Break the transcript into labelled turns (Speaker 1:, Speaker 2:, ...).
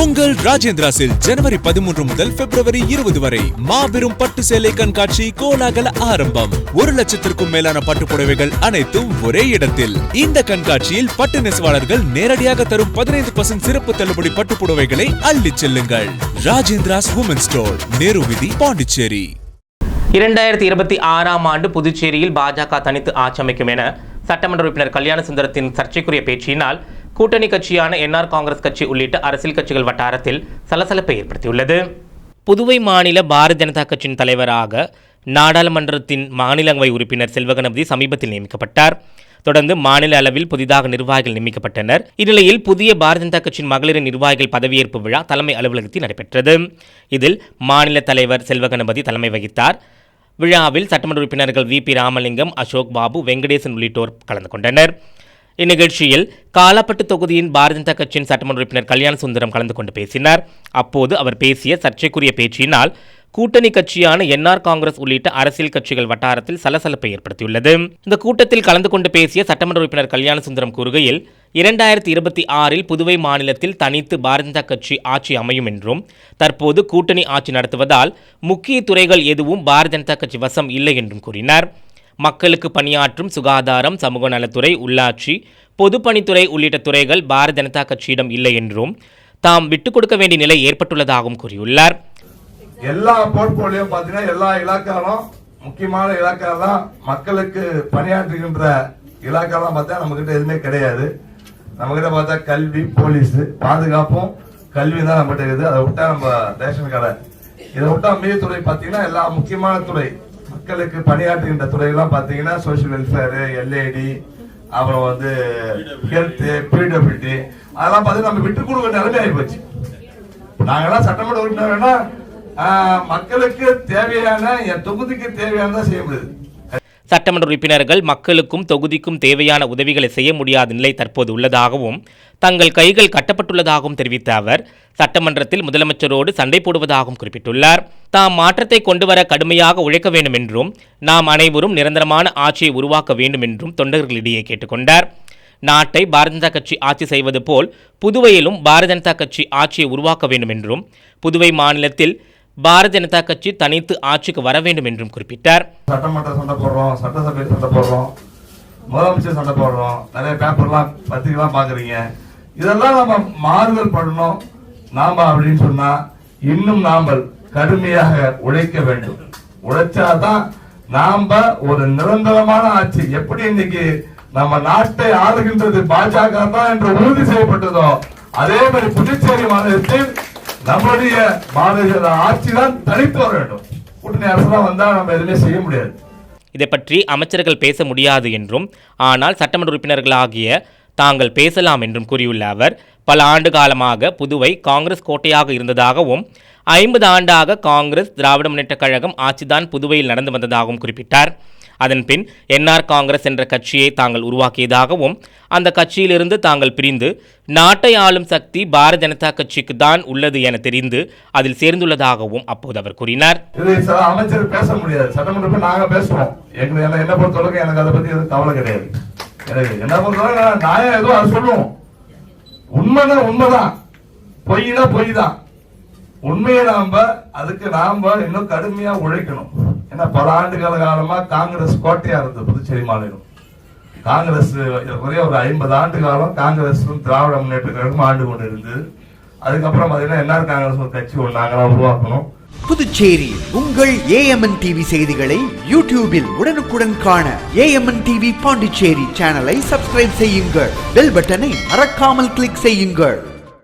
Speaker 1: உங்கள் ராஜேந்திராசில் ஜனவரி பதிமூன்று முதல் பிப்ரவரி இருபது வரை மாபெரும் பட்டு சேலை கண்காட்சி கோலாகல ஆரம்பம். ஒரு லட்சத்திற்கும் மேலான பட்டு புடவைகள் அனைத்தும் ஒரே இடத்தில். இந்த கண்காட்சியில் பட்டு நெசவாளர்கள் நேரடியாக தரும் பதினைந்து பர்சன்ட் சிறப்பு தள்ளுபடி பட்டு புடவைகளை அள்ளிச் செல்லுங்கள். ராஜேந்திராஸ் உமன் ஸ்டோர் நேரு விதி பாண்டிச்சேரி
Speaker 2: இரண்டாயிரத்தி இருபத்தி ஆறாம் ஆண்டு புதுச்சேரியில் பாஜக தனித்து ஆட்சி அமைக்கும் என சட்டமன்ற உறுப்பினர் கல்யாண சுந்தரத்தின் சர்ச்சைக்குரிய பேச்சினால் கூட்டணி கட்சியான என்ஆர் காங்கிரஸ் கட்சி உள்ளிட்ட அரசியல் கட்சிகள் வட்டாரத்தில் சலசலப்பை ஏற்படுத்தியுள்ளது. புதுவை மாநில பாரதிய ஜனதா கட்சியின் தலைவராக நாடாளுமன்றத்தின் மாநிலங்களவை உறுப்பினர் செல்வகணபதி சமீபத்தில் நியமிக்கப்பட்டார். தொடர்ந்து மாநில அளவில் புதிதாக நிர்வாகிகள் நியமிக்கப்பட்டனர். இந்நிலையில் புதிய பாரதிய ஜனதா கட்சியின் மகளிரின் நிர்வாகிகள் பதவியேற்பு விழா தலைமை அலுவலகத்தில் நடைபெற்றது. இதில் மாநில தலைவர் செல்வகணபதி தலைமை வகித்தார். விழாவில் சட்டமன்ற உறுப்பினர்கள் வி பி ராமலிங்கம் அசோக் பாபு வெங்கடேசன் உள்ளிட்டோர் கலந்து கொண்டனர். இந்நிகழ்ச்சியில் காலாப்பட்டு தொகுதியின் பாரதிய ஜனதா கட்சியின் சட்டமன்ற உறுப்பினர் கல்யாண சுந்தரம் கலந்து கொண்டு பேசினார். அப்போது அவர் பேசிய சர்ச்சைக்குரிய பேச்சினால் கூட்டணி கட்சியான என்ஆர் காங்கிரஸ் உள்ளிட்ட அரசியல் கட்சிகள் வட்டாரத்தில் சலசலப்பை ஏற்படுத்தியுள்ளது. இந்த கூட்டத்தில் கலந்து கொண்டு பேசிய சட்டமன்ற உறுப்பினர் கல்யாண சுந்தரம் கூறுகையில் இரண்டாயிரத்தி இருபத்தி ஆறில் புதுவை மாநிலத்தில் தனித்து பாரதிய ஜனதா கட்சி ஆட்சி அமையும் என்றும் தற்போது கூட்டணி ஆட்சி நடத்துவதால் முக்கிய துறைகள் எதுவும் பாரதிய ஜனதா கட்சி வசம் இல்லை என்றும் கூறினார். மக்களுக்கு பணியாற்றும் சுகாதாரம் சமூக நலத்துறை உள்ளாட்சி பொதுப்பணித்துறை உள்ளிட்ட துறைகள் பாரதிய ஜனதா கட்சியிடம் இல்லை என்றும் தாம் விட்டுக் கொடுக்க வேண்டிய நிலை ஏற்பட்டுள்ளதாகவும் கூறியுள்ளார்.
Speaker 3: எல்லா போர்ட்போலியும் பார்த்தீங்கன்னா எல்லா இலாக்காலும் முக்கியமான இலாக்காலாம் மக்களுக்கு பணியாற்றுகின்ற இலாக்கெல்லாம் பார்த்தா நம்ம கிட்ட எதுவுமே கிடையாது. நம்ம கிட்ட பார்த்தா கல்வி போலீஸ் பாதுகாப்பும் கல்வி தான் நம்ம இருக்குது. அதை விட்டா நம்ம ரேஷன் கடை. இதை விட்டா மீதுத்துறை பார்த்தீங்கன்னா எல்லா முக்கியமான துறை மக்களுக்கு பணியாற்றுகின்ற துறையெல்லாம் பார்த்தீங்கன்னா சோசியல் வெல்ஃபேர் எல்ஏடி அப்புறம் வந்து ஹெல்த் பிடபிள்யூடி அதெல்லாம் பார்த்து நம்ம விட்டு கொடுக்க நிலைமை ஆகிப்போச்சு நாங்களாம் சட்டமன்ற உறுப்பினர்னா மக்களுக்கு தேவையான என் தொகுதிக்கு தேவையானதான் செய்ய முடியுது.
Speaker 2: சட்டமன்ற உறுப்பினர்கள் மக்களுக்கும் தொகுதிக்கும் தேவையான உதவிகளை செய்ய முடியாத நிலை தற்போது உள்ளதாகவும் தங்கள் கைகள் கட்டப்பட்டுள்ளதாகவும் தெரிவித்த அவர் சட்டமன்றத்தில் முதலமைச்சரோடு சண்டை போடுவதாகவும் குறிப்பிட்டுள்ளார். தாம் மாற்றத்தை கொண்டுவர கடுமையாக உழைக்க வேண்டும் என்றும் நாம் அனைவரும் நிரந்தரமான ஆட்சியை உருவாக்க வேண்டும் என்றும் தொண்டர்களிடையே கேட்டுக்கொண்டார் நாட்டை பாரதிய ஜனதா கட்சி ஆட்சி செய்வது போல் புதுவையிலும் பாரதிய ஜனதா கட்சி ஆட்சியை உருவாக்க வேண்டும் என்றும் புதுவை மாநிலத்தில் பாரதிய ஜனதா கட்சி தனித்து ஆட்சிக்கு வர வேண்டும் என்றும் குறிப்பிட்டார்.
Speaker 3: சட்டமன்ற சண்டை போடுறோம் சட்டசபை சண்டை போடுறோம் முதலமைச்சர் சண்டை போடுறோம் நிறைய பேப்பர்லாம் பத்திரிகைலாம் பாக்குறீங்க இதெல்லாம் நம்ம மாறுதல் பண்ணணும். நாம அப்படின்னு சொன்னா இன்னும் நாம கடுமையாக உழைக்க வேண்டும். உழைச்சாதான் நாம ஒரு நிரந்தரமான ஆட்சி. எப்படி இன்னைக்கு நம்ம நாட்டை ஆளுகின்றது பாஜக தான் என்று உறுதி செய்யப்பட்டதோ அதே மாதிரி புதுச்சேரி மாநிலத்தில் நம்முடைய மாநில ஆட்சி தான் தனித்து வர வேண்டும். கூட்டணி அரசு தான் நம்ம எதுவுமே செய்ய முடியாது.
Speaker 2: இதை பற்றி அமைச்சர்கள் பேச முடியாது என்றும் ஆனால் சட்டமன்ற உறுப்பினர்களாகிய தாங்கள் பேசலாம் என்றும் கூறியுள்ள அவர் பல ஆண்டு காலமாக புதுவை காங்கிரஸ் கோட்டையாக இருந்ததாகவும் ஐம்பது ஆண்டாக காங்கிரஸ் திராவிட முன்னேற்றக் கழகம் ஆட்சிதான் புதுவையில் நடந்து வந்ததாகவும் குறிப்பிட்டார். அதன்பின் என்ஆர் காங்கிரஸ் என்ற கட்சியை தாங்கள் உருவாக்கியதாகவும் அந்த கட்சியிலிருந்து தாங்கள் பிரிந்து நாட்டை ஆளும் சக்தி பாரதிய ஜனதா கட்சிக்கு தான் உள்ளது என தெரிந்து அதில் சேர்ந்துள்ளதாகவும் அப்போது அவர் கூறினார்.
Speaker 3: அமைச்சர் பேச முடியாது. சட்டமன்றத்தில் நாங்க பேசுவோம். எங்க என்ன பொறுத்தவரைக்கும் எனக்கு அதை பத்தி எதுவும் கவலை கிடையாது. எனக்கு என்ன பொறுத்தவரை நான் நியாயம் ஏதோ அது சொல்லுவோம். உண்மைதான் உண்மைதான். பொய்னா பொய் தான் உண்மையை நாம அதுக்கு நாம இன்னும் கடுமையா உழைக்கணும். ஏன்னா பல ஆண்டுகால காலமா காங்கிரஸ் கோட்டையா இருந்தது புதுச்சேரி மாநிலம். காங்கிரஸ் குறைய ஒரு ஐம்பது ஆண்டு காலம் காங்கிரஸ் திராவிட முன்னேற்ற கழகம் ஆண்டு கொண்டு இருந்தது அதுக்கப்புறம் பார்த்தீங்கன்னா என்ஆர் காங்கிரஸ் ஒரு கட்சி ஒன்று நாங்களாம் உருவாக்கணும்
Speaker 4: புதுச்சேரி உங்கள் ஏஎம்என் டிவி செய்திகளை யூடியூபில் உடனுக்குடன் காண ஏஎம்என் டிவி பாண்டிச்சேரி சேனலை சப்ஸ்கிரைப் செய்யுங்கள். பெல் பட்டனை மறக்காமல் கிளிக் செய்யுங்கள்.